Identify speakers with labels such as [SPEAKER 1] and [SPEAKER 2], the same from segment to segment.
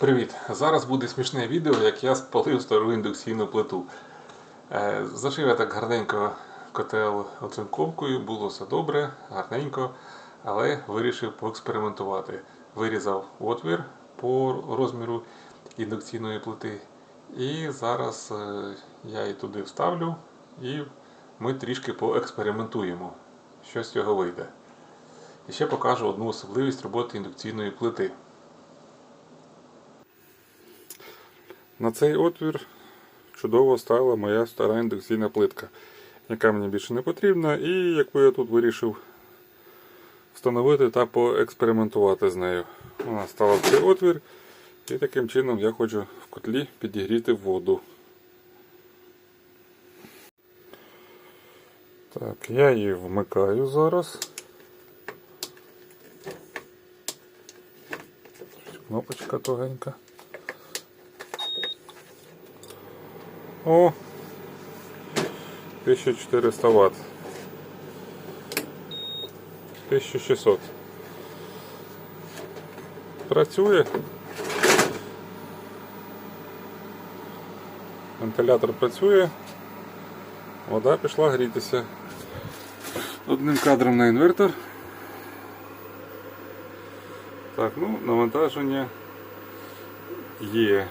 [SPEAKER 1] Привіт! Зараз буде смішне відео, як я спалив стару індукційну плиту. Е, Зашив я так гарненько котел оцинковкою, було все добре, гарненько, але вирішив поекспериментувати. Вирізав отвір по розміру індукційної плити. І зараз е, я її туди вставлю і ми трішки поекспериментуємо, що з цього вийде. І ще покажу одну особливість роботи індукційної плити. На цей отвір чудово стала моя стара індукційна плитка, яка мені більше не потрібна, і яку я тут вирішив встановити та поекспериментувати з нею. Вона стала в цей отвір, і таким чином я хочу в котлі підігріти воду. Так, я її вмикаю зараз. Кнопочка тугенька. О, 1400 Вт. 1600. Працює. Вентилятор працює. Вода пішла грітися. Одним кадром на інвертор. Так, ну, навантаження є.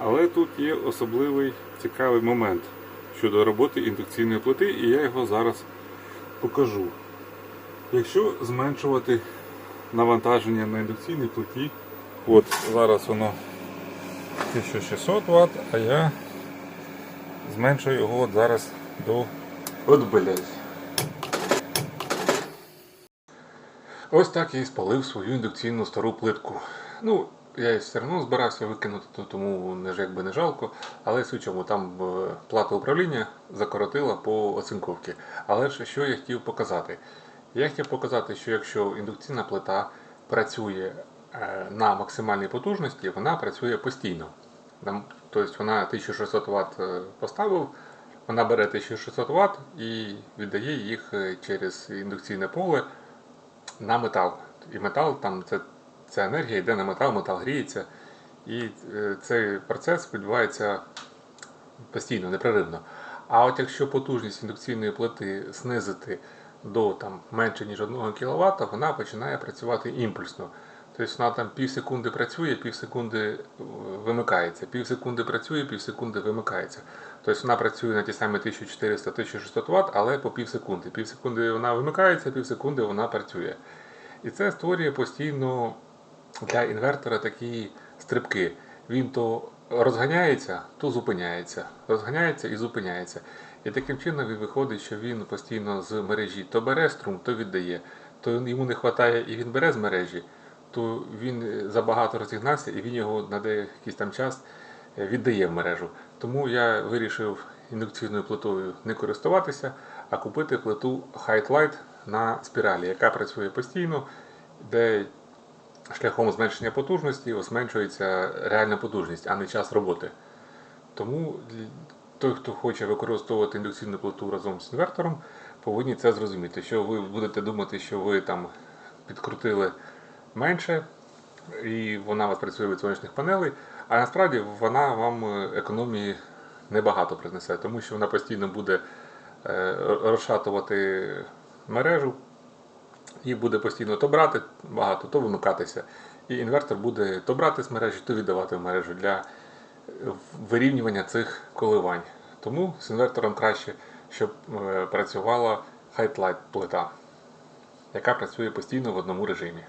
[SPEAKER 1] Але тут є особливий цікавий момент щодо роботи індукційної плити, і я його зараз покажу. Якщо зменшувати навантаження на індукційній плиті, от зараз воно 1600 Вт, а я зменшую його от зараз до от блядь. Ось так я і спалив свою індукційну стару плитку. Ну, я все одно збирався викинути, то- тому не ж якби не жалко. Але суть чому там е, плата управління закоротила по оцинковці. Але ж що я хотів показати? Я хотів показати, що якщо індукційна плита працює е, на максимальній потужності, вона працює постійно. Тобто вона 1600 Вт поставив, вона бере 1600 Вт і віддає їх е, через індукційне поле на метал. І метал там це, ця енергія йде на метал, метал гріється. І е, цей процес відбувається постійно, непреривно. А от якщо потужність індукційної плити знизити до там, менше ніж 1 кВт, вона починає працювати імпульсно. Тобто вона там пів секунди працює, пів секунди е, вимикається, пів секунди працює, пів секунди вимикається. Тобто вона працює на ті самі 1400-1600 Вт, але по пів секунди. Пів секунди вона вимикається, пів секунди вона працює. І це створює постійно для інвертора такі стрибки. Він то розганяється, то зупиняється. Розганяється і зупиняється. І таким чином він виходить, що він постійно з мережі то бере струм, то віддає. То йому не вистачає і він бере з мережі, то він забагато розігнався і він його на деякий там час е, віддає в мережу. Тому я вирішив індукційною плитою не користуватися, а купити плиту Height Light на спіралі, яка працює постійно, де шляхом зменшення потужності зменшується реальна потужність, а не час роботи. Тому той, хто хоче використовувати індукційну плиту разом з інвертором, повинні це зрозуміти. Що ви будете думати, що ви там підкрутили менше, і вона вас працює від сонячних панелей, а насправді вона вам е, економії небагато принесе, тому що вона постійно буде е, розшатувати мережу і буде постійно то брати багато, то вимикатися. І інвертор буде то брати з мережі, то віддавати в мережу для вирівнювання цих коливань. Тому з інвертором краще, щоб е, працювала хайтлайт плита, яка працює постійно в одному режимі.